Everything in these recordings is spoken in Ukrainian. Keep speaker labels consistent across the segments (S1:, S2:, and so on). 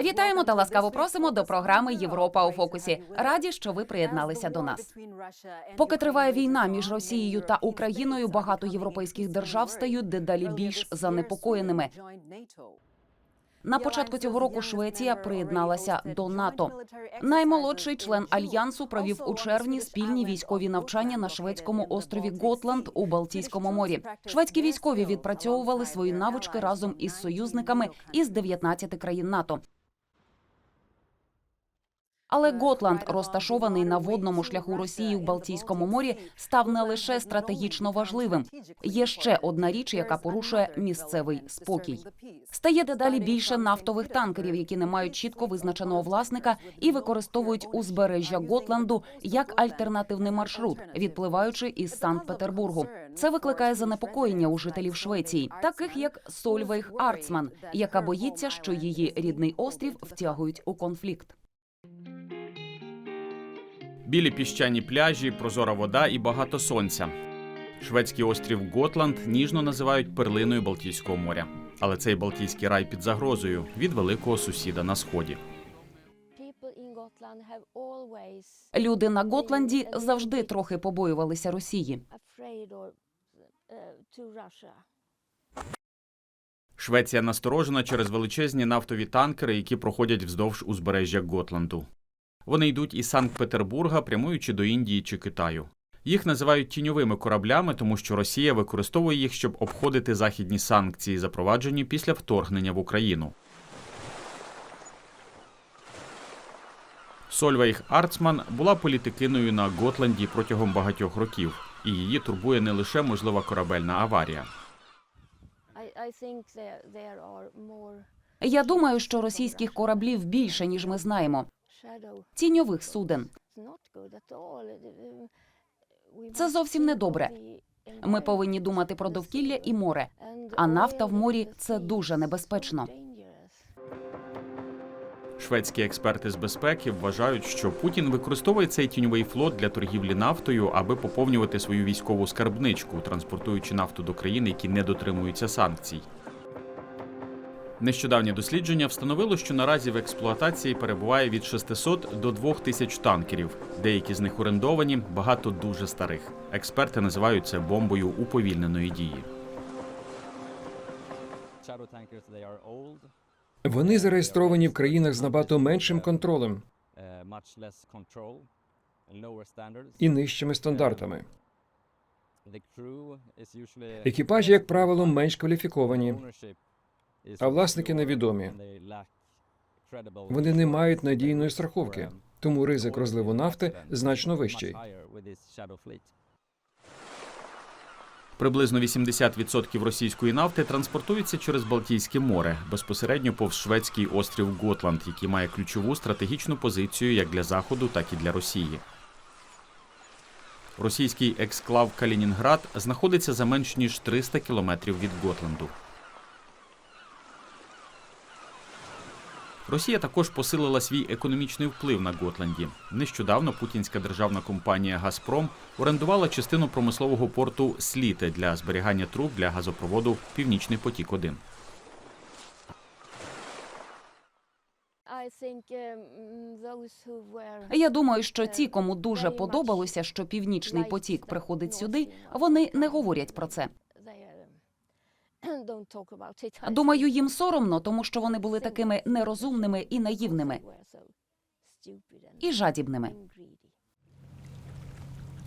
S1: Вітаємо та ласкаво просимо до програми Європа у фокусі. Раді, що ви приєдналися до нас. Поки триває війна між Росією та Україною, багато європейських держав стають дедалі більш занепокоєними. На початку цього року Швеція приєдналася до НАТО. Наймолодший член альянсу провів у червні спільні військові навчання на шведському острові Готланд у Балтійському морі. Шведські військові відпрацьовували свої навички разом із союзниками із 19 країн НАТО. Але Готланд, розташований на водному шляху Росії в Балтійському морі, став не лише стратегічно важливим. Є ще одна річ, яка порушує місцевий спокій. Стає дедалі більше нафтових танкерів, які не мають чітко визначеного власника і використовують узбережжя Готланду як альтернативний маршрут, відпливаючи із Санкт-Петербургу. Це викликає занепокоєння у жителів Швеції, таких як Сольвейх Арцман, яка боїться, що її рідний острів втягують у конфлікт.
S2: Білі піщані пляжі, прозора вода і багато сонця. Шведський острів Готланд ніжно називають перлиною Балтійського моря. Але цей Балтійський рай під загрозою від великого сусіда на сході.
S1: Люди на Готланді завжди трохи побоювалися Росії.
S2: Швеція насторожена через величезні нафтові танкери, які проходять вздовж узбережжя Готланду. Вони йдуть із Санкт-Петербурга, прямуючи до Індії чи Китаю. Їх називають тіньовими кораблями, тому що Росія використовує їх, щоб обходити західні санкції, запроваджені після вторгнення в Україну. Сольвейх Арцман була політикиною на Готланді протягом багатьох років, і її турбує не лише можлива корабельна аварія.
S1: Я думаю, що російських кораблів більше ніж ми знаємо. Тіньових суден. Це зовсім не добре. Ми повинні думати про довкілля і море. А нафта в морі це дуже небезпечно.
S2: Шведські експерти з безпеки вважають, що Путін використовує цей тіньовий флот для торгівлі нафтою, аби поповнювати свою військову скарбничку, транспортуючи нафту до країн, які не дотримуються санкцій. Нещодавнє дослідження встановило, що наразі в експлуатації перебуває від 600 до 2000 танкерів. Деякі з них орендовані, багато дуже старих. Експерти називають це бомбою уповільненої дії.
S3: Вони зареєстровані в країнах з набагато меншим контролем
S4: standards
S3: і нижчими стандартами. Екіпажі, як правило, менш кваліфіковані, а власники невідомі. Вони не мають надійної страховки, тому ризик розливу нафти значно вищий.
S2: Приблизно 80% російської нафти транспортується через Балтійське море, безпосередньо повз шведський острів Готланд, який має ключову стратегічну позицію як для Заходу, так і для Росії. Російський ексклав Калінінград знаходиться за менш ніж 300 кілометрів від Готланду. Росія також посилила свій економічний вплив на Готланді. Нещодавно путінська державна компанія Газпром орендувала частину промислового порту Сліте для зберігання труб для газопроводу Північний потік 1
S5: I think um,
S1: Я думаю, що ті, кому дуже подобалося, що північний потік приходить сюди, вони не говорять про це. Думаю, їм соромно, тому що вони були такими нерозумними і наївними, і жадібними.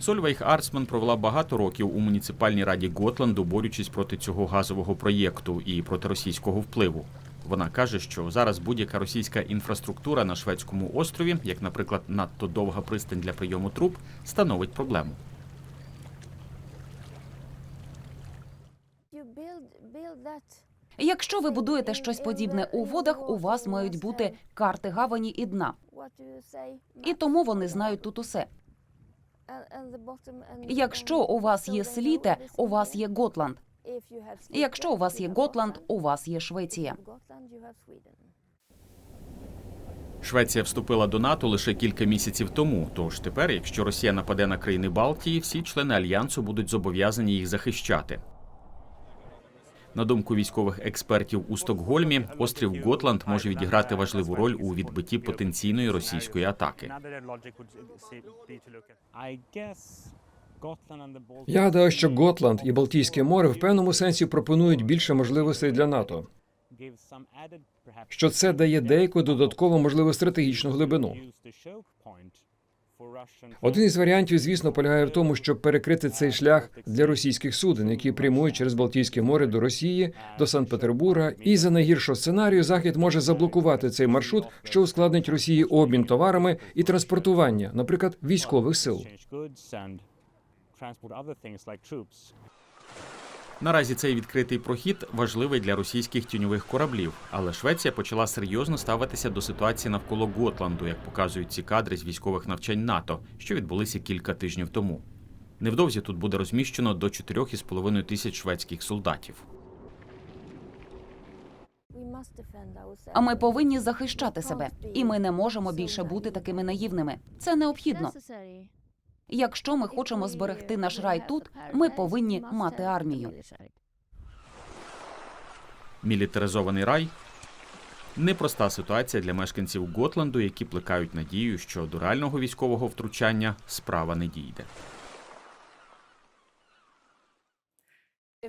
S2: Сольвейх Арцман провела багато років у муніципальній раді Готланду, борючись проти цього газового проєкту і проти російського впливу. Вона каже, що зараз будь-яка російська інфраструктура на шведському острові, як, наприклад, надто довга пристань для прийому труб, становить проблему.
S1: Якщо ви будуєте щось подібне у водах, у вас мають бути карти гавані і дна. І тому вони знають тут усе. Якщо у вас є сліте, у вас є Готланд. Якщо у вас є Готланд, у вас є Швеція.
S2: Швеція вступила до НАТО лише кілька місяців тому. Тож тепер, якщо Росія нападе на країни Балтії, всі члени альянсу будуть зобов'язані їх захищати. На думку військових експертів у Стокгольмі, острів Готланд може відіграти важливу роль у відбитті потенційної російської атаки.
S3: Я гадаю, що Готланд і Балтійське море в певному сенсі пропонують більше можливостей для НАТО, що це дає деяку додаткову можливу стратегічну глибину. Один із варіантів, звісно, полягає в тому, щоб перекрити цей шлях для російських суден, які прямують через Балтійське море до Росії, до Санкт-Петербурга. І за найгіршого сценарію Захід може заблокувати цей маршрут, що ускладнить Росії обмін товарами і транспортування, наприклад, військових сил.
S2: Наразі цей відкритий прохід важливий для російських тіньових кораблів, але Швеція почала серйозно ставитися до ситуації навколо Готланду, як показують ці кадри з військових навчань НАТО, що відбулися кілька тижнів тому. Невдовзі тут буде розміщено до 4,5 тисяч шведських солдатів.
S1: А ми повинні захищати себе, і ми не можемо більше бути такими наївними. Це необхідно. Якщо ми хочемо зберегти наш рай тут, ми повинні мати армію.
S2: Мілітаризований рай непроста ситуація для мешканців Готланду, які плекають надію, що до реального військового втручання справа не дійде.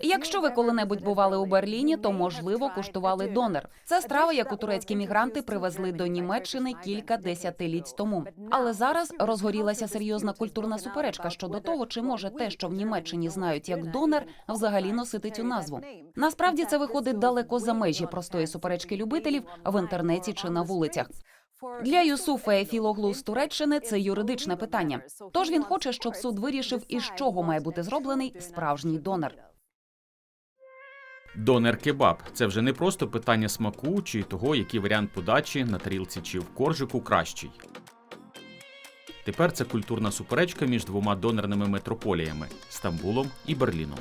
S1: Якщо ви коли-небудь бували у Берліні, то можливо куштували донер. Це страва, яку турецькі мігранти привезли до Німеччини кілька десятиліть тому. Але зараз розгорілася серйозна культурна суперечка щодо того, чи може те, що в Німеччині знають як донер, взагалі носити цю назву. Насправді це виходить далеко за межі простої суперечки любителів в інтернеті чи на вулицях. Для Юсуфа Ефілоглу з Туреччини це юридичне питання. Тож він хоче, щоб суд вирішив, із чого має бути зроблений справжній донер.
S2: Донер-кебаб це вже не просто питання смаку чи того, який варіант подачі на тарілці чи в коржику кращий. Тепер це культурна суперечка між двома донерними метрополіями Стамбулом і Берліном.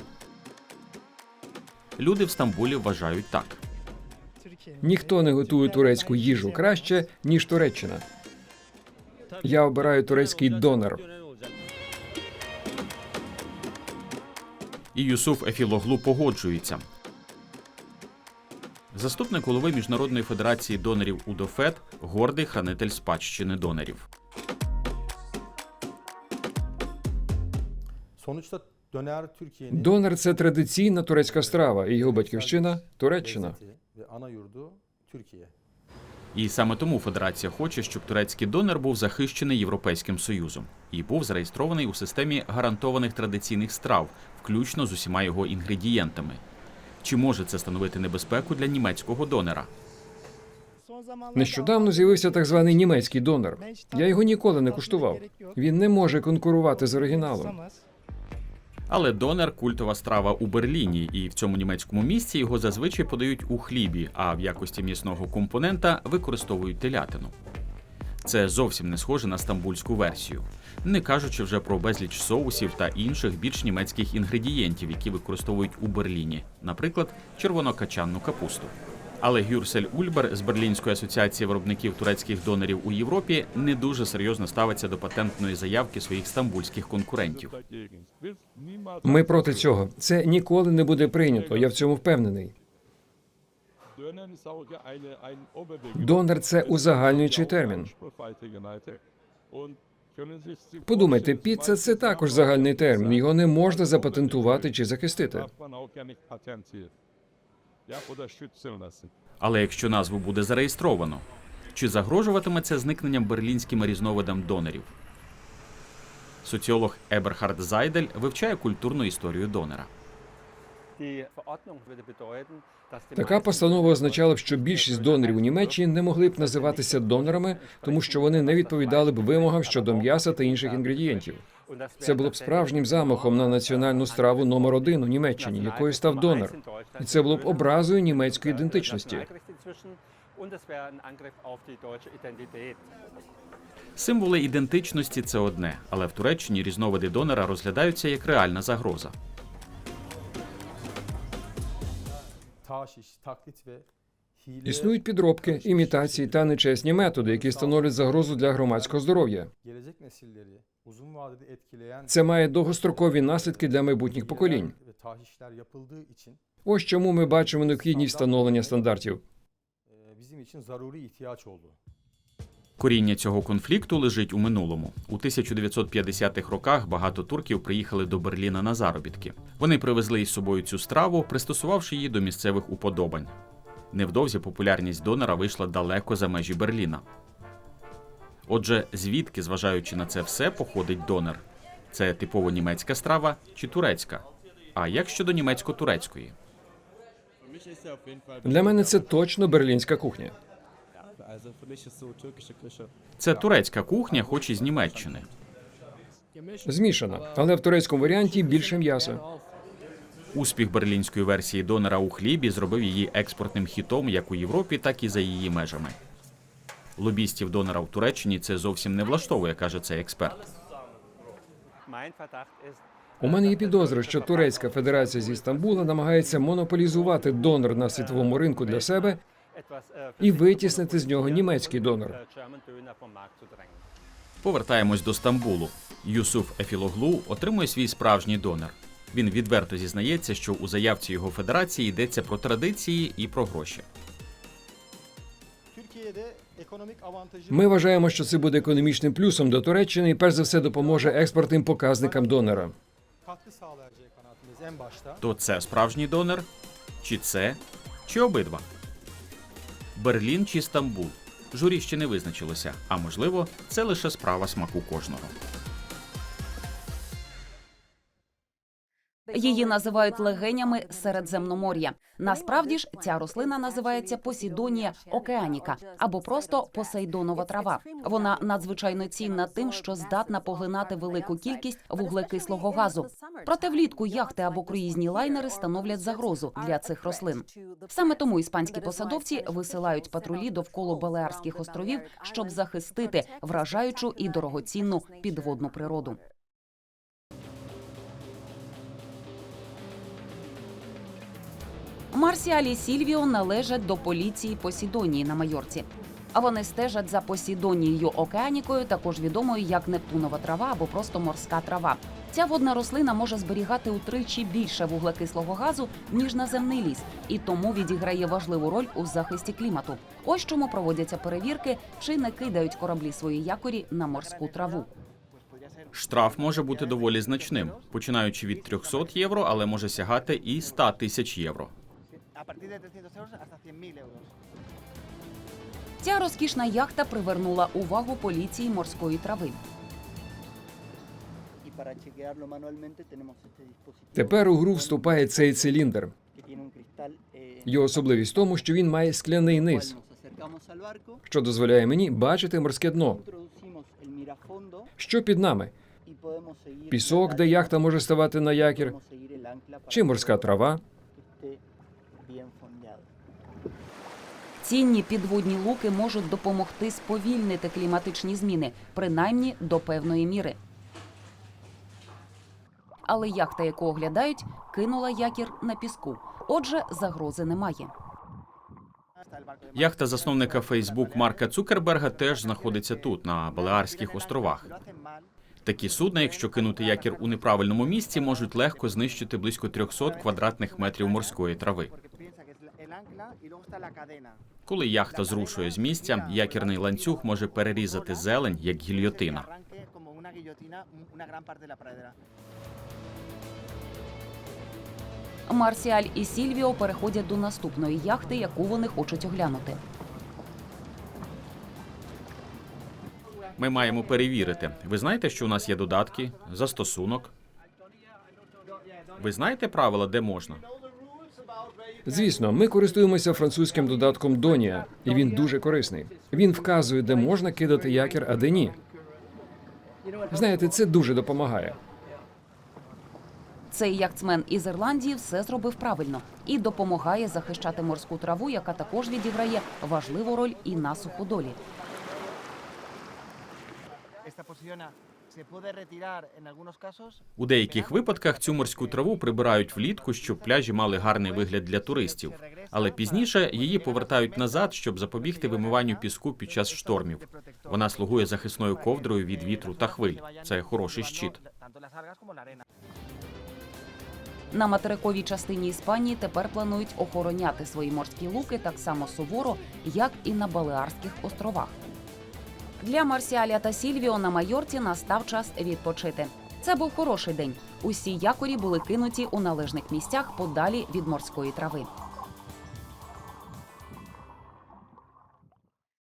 S2: Люди в Стамбулі вважають так.
S3: Ніхто не готує турецьку їжу краще, ніж Туреччина. Я обираю турецький донор.
S2: І Юсуф Ефілоглу погоджується. Заступник голови Міжнародної федерації донорів УДОФЕД гордий хранитель спадщини донорів.
S6: Sonuçta
S3: Донор це традиційна турецька страва, і його батьківщина Туреччина.
S2: І саме тому Федерація хоче, щоб турецький донор був захищений Європейським Союзом і був зареєстрований у системі гарантованих традиційних страв, включно з усіма його інгредієнтами. Чи може це становити небезпеку для німецького донора?
S3: Нещодавно з'явився так званий німецький донор. Я його ніколи не куштував. Він не може конкурувати з оригіналом.
S2: Але донер культова страва у Берліні, і в цьому німецькому місці його зазвичай подають у хлібі, а в якості м'ясного компонента використовують телятину. Це зовсім не схоже на стамбульську версію, не кажучи вже про безліч соусів та інших більш німецьких інгредієнтів, які використовують у Берліні, наприклад, червонокачанну капусту. Але Гюрсель Ульбер з Берлінської асоціації виробників турецьких донорів у Європі не дуже серйозно ставиться до патентної заявки своїх стамбульських конкурентів.
S3: Ми проти цього. Це ніколи не буде прийнято. Я в цьому впевнений.
S7: Донор це узагальнюючий термін.
S3: Подумайте, піца це також загальний термін. Його не можна запатентувати чи захистити.
S2: Але якщо назву буде зареєстровано, чи загрожуватиме це зникненням берлінським різновидам донорів? Соціолог Еберхард Зайдель вивчає культурну історію донора.
S3: Така постанова означала б, що більшість донорів у Німеччині не могли б називатися донорами, тому що вони не відповідали б вимогам щодо м'яса та інших інгредієнтів. Це було б справжнім замахом на національну страву номер один у Німеччині, якою став донор. І це було б образою німецької ідентичності.
S2: Символи ідентичності це одне, але в Туреччині різновиди донора розглядаються як реальна загроза.
S3: Існують підробки, імітації та нечесні методи, які становлять загрозу для громадського здоров'я. Це має довгострокові наслідки для майбутніх поколінь. Ось чому ми бачимо необхідність встановлення стандартів.
S2: Коріння цього конфлікту лежить у минулому. У 1950-х роках багато турків приїхали до Берліна на заробітки. Вони привезли із собою цю страву, пристосувавши її до місцевих уподобань. Невдовзі популярність донора вийшла далеко за межі Берліна. Отже, звідки, зважаючи на це все, походить донор? Це типово німецька страва чи турецька? А як щодо німецько-турецької?
S3: Для мене це точно берлінська кухня.
S2: Це турецька кухня, хоч і з Німеччини.
S3: Змішана, але в турецькому варіанті більше м'яса.
S2: Успіх берлінської версії донора у хлібі зробив її експортним хітом як у Європі, так і за її межами. Лобістів донора в Туреччині це зовсім не влаштовує, каже цей експерт.
S3: У мене є підозра, що Турецька федерація зі Стамбула намагається монополізувати донор на світовому ринку для себе і витіснити з нього німецький донор.
S2: Повертаємось до Стамбулу. Юсуф Ефілоглу отримує свій справжній донор. Він відверто зізнається, що у заявці його федерації йдеться про традиції і про гроші.
S3: Ми вважаємо, що це буде економічним плюсом до Туреччини і перш за все допоможе експортним показникам донора.
S2: То це справжній донор? Чи це? Чи обидва? Берлін чи Стамбул? Журі ще не визначилося, а можливо, це лише справа смаку кожного.
S1: Її називають легенями Середземномор'я. Насправді ж ця рослина називається Посідонія океаніка або просто посейдонова трава. Вона надзвичайно цінна тим, що здатна поглинати велику кількість вуглекислого газу. Проте влітку яхти або круїзні лайнери становлять загрозу для цих рослин. Саме тому іспанські посадовці висилають патрулі довкола Балеарських островів, щоб захистити вражаючу і дорогоцінну підводну природу. Марсіаль і Сільвіо належать до поліції Посідонії на Майорці. А вони стежать за Посідонією океанікою, також відомою як Нептунова трава або просто морська трава. Ця водна рослина може зберігати утричі більше вуглекислого газу ніж наземний ліс, і тому відіграє важливу роль у захисті клімату. Ось чому проводяться перевірки, чи не кидають кораблі свої якорі на морську траву.
S2: Штраф може бути доволі значним, починаючи від 300 євро, але може сягати і 100 тисяч євро.
S8: A partir de 300 euros hasta 100.000 euros.
S1: Ця розкішна яхта привернула увагу поліції морської трави.
S3: Тепер у гру вступає цей циліндр.
S8: eh,
S3: Його особливість в тому, що він має скляний низ, що дозволяє мені бачити морське дно. Що під нами? Пісок, де яхта може ставати на якір, чи морська трава.
S1: Цінні підводні луки можуть допомогти сповільнити кліматичні зміни, принаймні до певної міри. Але яхта, яку оглядають, кинула якір на піску. Отже, загрози немає.
S2: Яхта засновника Facebook Марка Цукерберга теж знаходиться тут, на Балеарських островах. Такі судна, якщо кинути якір у неправильному місці, можуть легко знищити близько 300 квадратних метрів морської трави. Коли яхта зрушує з місця, якірний ланцюг може перерізати зелень як гільйотина.
S1: Марсіаль і Сільвіо переходять до наступної яхти, яку вони хочуть оглянути.
S2: Ми маємо перевірити. Ви знаєте, що у нас є додатки, застосунок. Ви знаєте правила, де можна?
S3: Звісно, ми користуємося французьким додатком Донія, і він дуже корисний. Він вказує, де можна кидати якір, а де ні. Знаєте, це дуже допомагає.
S1: Цей яхтсмен із Ірландії все зробив правильно і допомагає захищати морську траву, яка також відіграє важливу роль і на суходолі.
S2: У деяких випадках цю морську траву прибирають влітку, щоб пляжі мали гарний вигляд для туристів. Але пізніше її повертають назад, щоб запобігти вимиванню піску під час штормів. Вона слугує захисною ковдрою від вітру та хвиль. Це хороший щит.
S1: На материковій частині Іспанії тепер планують охороняти свої морські луки так само суворо, як і на Балеарських островах. Для Марсіаля та Сільвіо на Майорці настав час відпочити. Це був хороший день. Усі якорі були кинуті у належних місцях подалі від морської трави.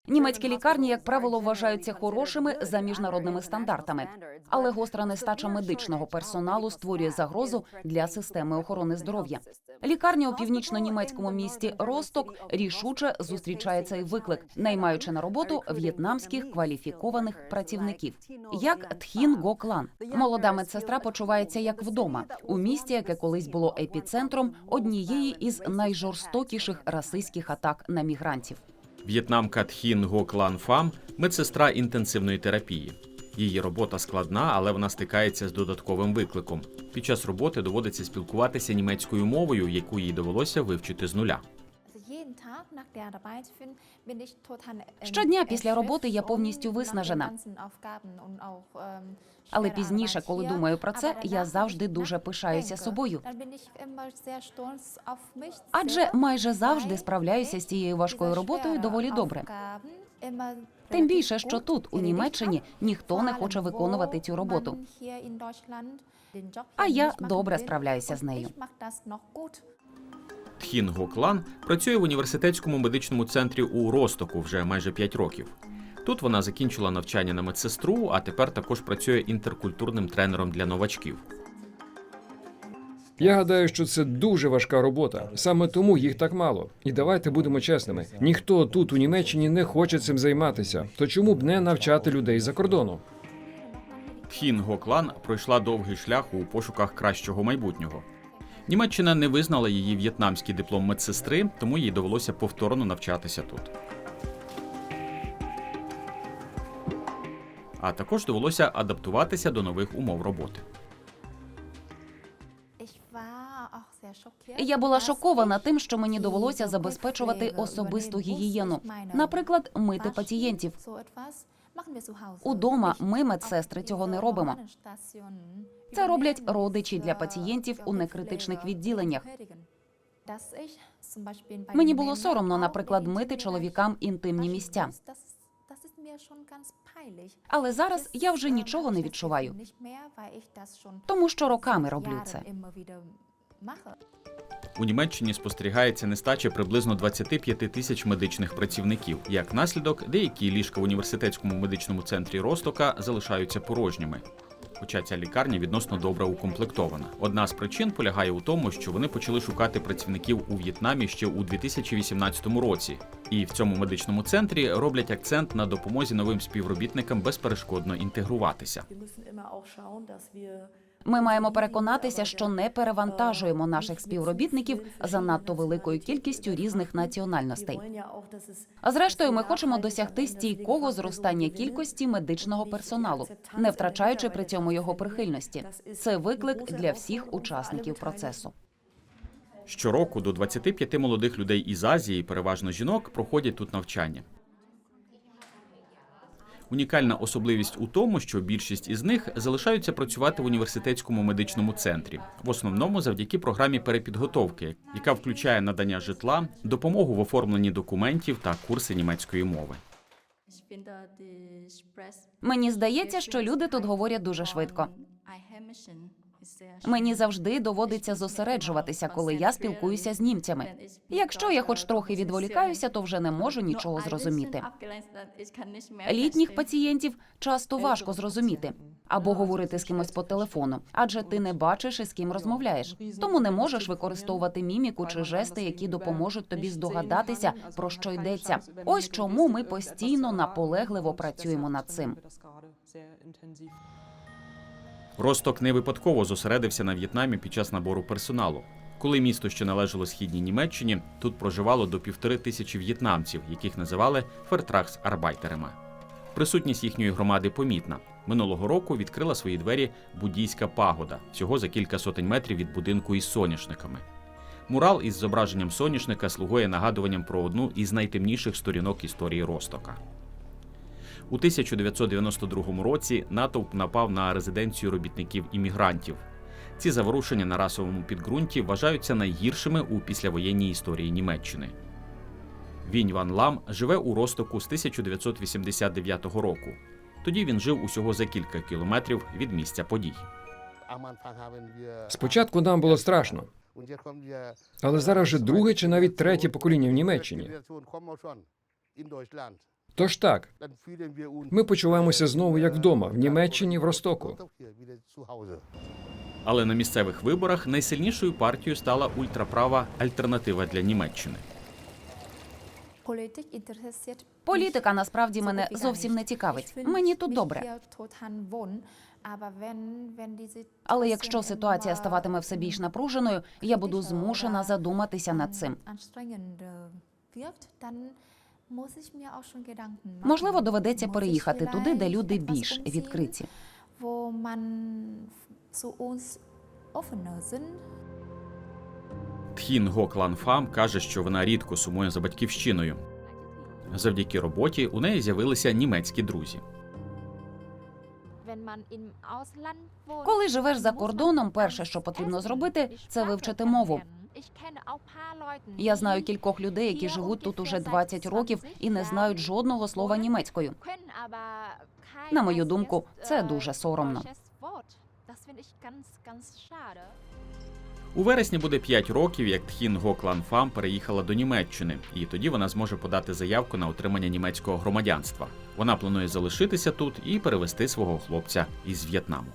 S1: Німецькі лікарні, як правило, вважаються хорошими за міжнародними стандартами, але гостра нестача медичного персоналу створює загрозу для системи охорони здоров'я. Лікарня у північно-німецькому місті Росток рішуче зустрічає цей виклик, наймаючи на роботу в'єтнамських кваліфікованих працівників, як Тхін Го Клан. Молода медсестра почувається як вдома у місті, яке колись було епіцентром однієї із найжорстокіших расистських атак на мігрантів.
S2: В'єтнамка Тхін Го Клан Фам медсестра інтенсивної терапії. Її робота складна, але вона стикається з додатковим викликом. Під час роботи доводиться спілкуватися німецькою мовою, яку їй довелося вивчити з нуля.
S1: Щодня після роботи я повністю виснажена. Але пізніше, коли думаю про це, я завжди дуже пишаюся собою. Адже майже завжди справляюся з цією важкою роботою доволі добре. Тим більше, що тут, у Німеччині, ніхто не хоче виконувати цю роботу. А я добре справляюся з нею.
S2: Тхін Го Клан працює в університетському медичному центрі у Ростоку вже майже 5 років. Тут вона закінчила навчання на медсестру, а тепер також працює інтеркультурним тренером для новачків.
S3: Я гадаю, що це дуже важка робота. Саме тому їх так мало. І давайте будемо чесними: ніхто тут у Німеччині не хоче цим займатися. То чому б не навчати людей за кордону?
S2: Тхін Го Клан пройшла довгий шлях у пошуках кращого майбутнього. Німеччина не визнала її в'єтнамський диплом медсестри, тому їй довелося повторно навчатися тут. А також довелося адаптуватися до нових умов роботи.
S1: Я була шокована тим, що мені довелося забезпечувати особисту гігієну, наприклад, мити пацієнтів. Удома ми, медсестри, цього не робимо. Це роблять родичі для пацієнтів у некритичних відділеннях. Мені було соромно, наприклад, мити чоловікам інтимні місця. Але зараз я вже нічого не відчуваю, тому що роками роблю це.
S2: У Німеччині спостерігається нестача приблизно 25 тисяч медичних працівників. Як наслідок, деякі ліжка в університетському медичному центрі Ростока залишаються порожніми. Хоча ця лікарня відносно добре укомплектована. Одна з причин полягає у тому, що вони почали шукати працівників у В'єтнамі ще у 2018 році, і в цьому медичному центрі роблять акцент на допомозі новим співробітникам безперешкодно інтегруватися.
S1: Ми маємо переконатися, що не перевантажуємо наших співробітників занадто великою кількістю різних національностей. А зрештою, ми хочемо досягти стійкого зростання кількості медичного персоналу, не втрачаючи при цьому його прихильності. Це виклик для всіх учасників процесу.
S2: Щороку до 25 молодих людей із Азії, переважно жінок, проходять тут навчання. Унікальна особливість у тому, що більшість із них залишаються працювати в університетському медичному центрі, в основному завдяки програмі перепідготовки, яка включає надання житла, допомогу в оформленні документів та курси німецької мови.
S1: Мені здається, що люди тут говорять дуже швидко. Мені завжди доводиться зосереджуватися, коли я спілкуюся з німцями. Якщо я хоч трохи відволікаюся, то вже не можу нічого зрозуміти. Літніх пацієнтів часто важко зрозуміти або говорити з кимось по телефону, адже ти не бачиш із ким розмовляєш. Тому не можеш використовувати міміку чи жести, які допоможуть тобі здогадатися про що йдеться. Ось чому ми постійно наполегливо працюємо над цим.
S2: Росток не випадково зосередився на В'єтнамі під час набору персоналу. Коли місто ще належало східній Німеччині, тут проживало до півтори тисячі в'єтнамців, яких називали фертрахс-арбайтерами. Присутність їхньої громади помітна. Минулого року відкрила свої двері буддійська пагода, всього за кілька сотень метрів від будинку із соняшниками. Мурал із зображенням соняшника слугує нагадуванням про одну із найтемніших сторінок історії Ростока. У 1992 році натовп напав на резиденцію робітників іммігрантів. Ці заворушення на расовому підґрунті вважаються найгіршими у післявоєнній історії Німеччини. Вінь Ван Лам живе у Ростоку з 1989 року. Тоді він жив усього за кілька кілометрів від місця подій.
S3: Спочатку нам було страшно, але зараз вже друге чи навіть третє покоління в Німеччині. Тож так, ми почуваємося знову як вдома в Німеччині, в Ростоку.
S2: Але на місцевих виборах найсильнішою партією стала ультраправа альтернатива для Німеччини.
S1: Політика насправді мене зовсім не цікавить. Мені тут добре. Але якщо ситуація ставатиме все більш напруженою, я буду змушена задуматися над цим. Можливо, доведеться переїхати туди, де люди більш відкриті.
S2: Тхін Гок Лан Фам каже, що вона рідко сумує за батьківщиною. Завдяки роботі у неї з'явилися німецькі друзі.
S1: Коли живеш за кордоном, перше, що потрібно зробити, це вивчити мову. Я знаю кількох людей, які живуть тут уже 20 років і не знають жодного слова німецькою.
S5: На мою думку, це дуже соромно.
S2: У вересні буде 5 років, як Тхін Гок Лан Фам переїхала до Німеччини, і тоді вона зможе подати заявку на отримання німецького громадянства. Вона планує залишитися тут і перевести свого хлопця із В'єтнаму.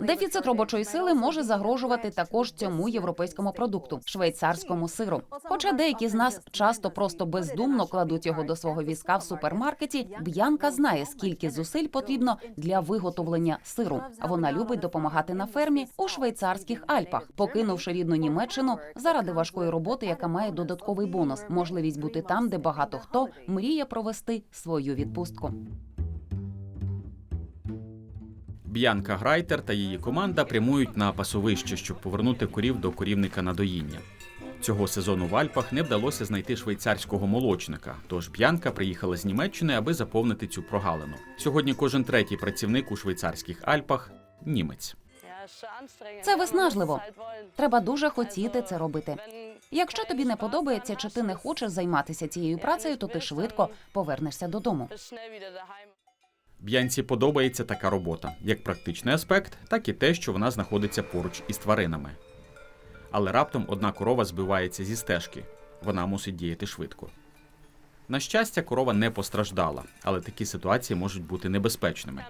S1: Дефіцит робочої сили може загрожувати також цьому європейському продукту швейцарському сиру. Хоча деякі з нас часто просто бездумно кладуть його до свого візка в супермаркеті. Б'янка знає, скільки зусиль потрібно для виготовлення сиру. Вона любить допомагати на фермі у швейцарських Альпах, покинувши рідну Німеччину заради важкої роботи, яка має додатковий бонус можливість бути там, де багато хто мріє провести свою відпустку.
S2: Б'янка Грайтер та її команда прямують на пасовище, щоб повернути корів до корівника на доїння. Цього сезону в Альпах не вдалося знайти швейцарського молочника, тож Б'янка приїхала з Німеччини, аби заповнити цю прогалину. Сьогодні кожен третій працівник у швейцарських Альпах німець.
S1: Це виснажливо. Треба дуже хотіти це робити. Якщо тобі не подобається чи ти не хочеш займатися цією працею, то ти швидко повернешся додому.
S2: Б'янці подобається така робота, як практичний аспект, так і те, що вона знаходиться поруч із тваринами. Але раптом одна корова збивається зі стежки. Вона мусить діяти швидко. На щастя, корова не постраждала, але такі ситуації можуть бути небезпечними.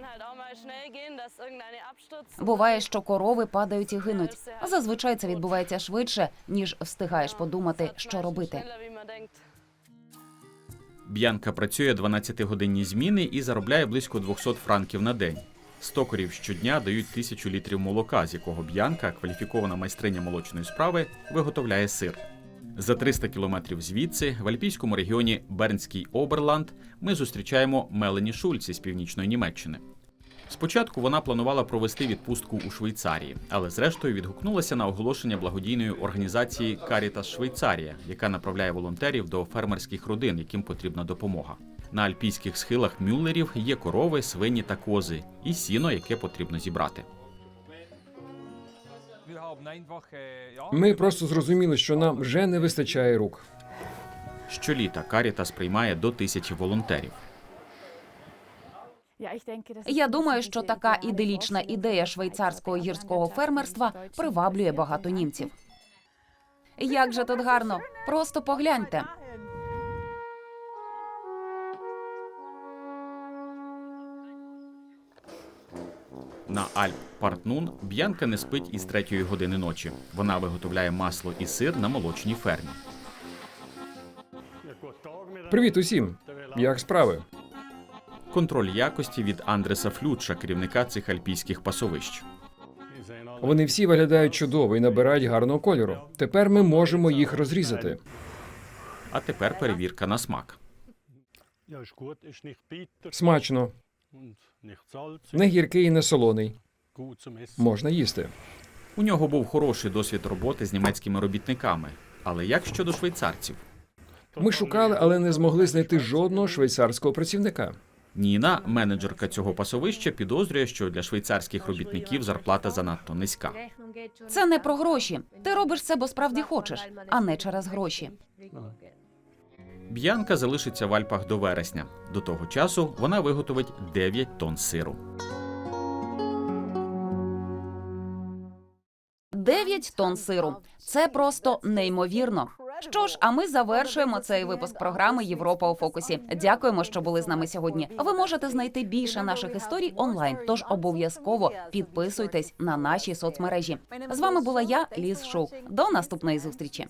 S1: Буває, що корови падають і гинуть. Зазвичай це відбувається швидше, ніж встигаєш подумати, що робити.
S2: Б'янка працює 12-годинні зміни і заробляє близько 200 франків на день. Стокорів щодня дають тисячу літрів молока, з якого Б'янка, кваліфікована майстриня молочної справи, виготовляє сир. За 300 кілометрів звідси, в альпійському регіоні Бернський Оберланд, ми зустрічаємо Мелені Шульці з північної Німеччини. Спочатку вона планувала провести відпустку у Швейцарії, але зрештою відгукнулася на оголошення благодійної організації Caritas Швейцарія, яка направляє волонтерів до фермерських родин, яким потрібна допомога. На альпійських схилах мюллерів є корови, свині та кози, і сіно, яке потрібно зібрати.
S3: Ми просто зрозуміли, що нам вже не вистачає рук.
S2: Щоліта Caritas приймає до тисячі волонтерів.
S1: Я думаю, що така іделічна ідея швейцарського гірського фермерства приваблює багато німців. Як же тут гарно! Просто погляньте.
S2: На Альп Партнун Б'янка не спить із третьої години ночі. Вона виготовляє масло і сир на молочній фермі.
S3: Привіт усім! Як справи?
S2: Контроль якості від Андреса Флютша, керівника цих альпійських пасовищ.
S3: Вони всі виглядають чудово і набирають гарного кольору. Тепер ми можемо їх розрізати.
S2: А тепер перевірка на смак.
S3: Смачно, не гіркий і не солоний. Можна їсти.
S2: У нього був хороший досвід роботи з німецькими робітниками. Але як щодо швейцарців?
S3: Ми шукали, але не змогли знайти жодного швейцарського працівника.
S2: Ніна, менеджерка цього пасовища, підозрює, що для швейцарських робітників зарплата занадто низька.
S1: Це не про гроші. Ти робиш це, бо справді хочеш, а не через гроші.
S2: Б'янка залишиться в Альпах до вересня. До того часу вона виготовить 9 тонн сиру.
S1: 9 тонн сиру. Це просто неймовірно. Що ж, а ми завершуємо цей випуск програми Європа у фокусі. Дякуємо, що були з нами сьогодні. Ви можете знайти більше наших історій онлайн. Тож обов'язково підписуйтесь на наші соцмережі. З вами була я, Ліз Шоу. До наступної зустрічі.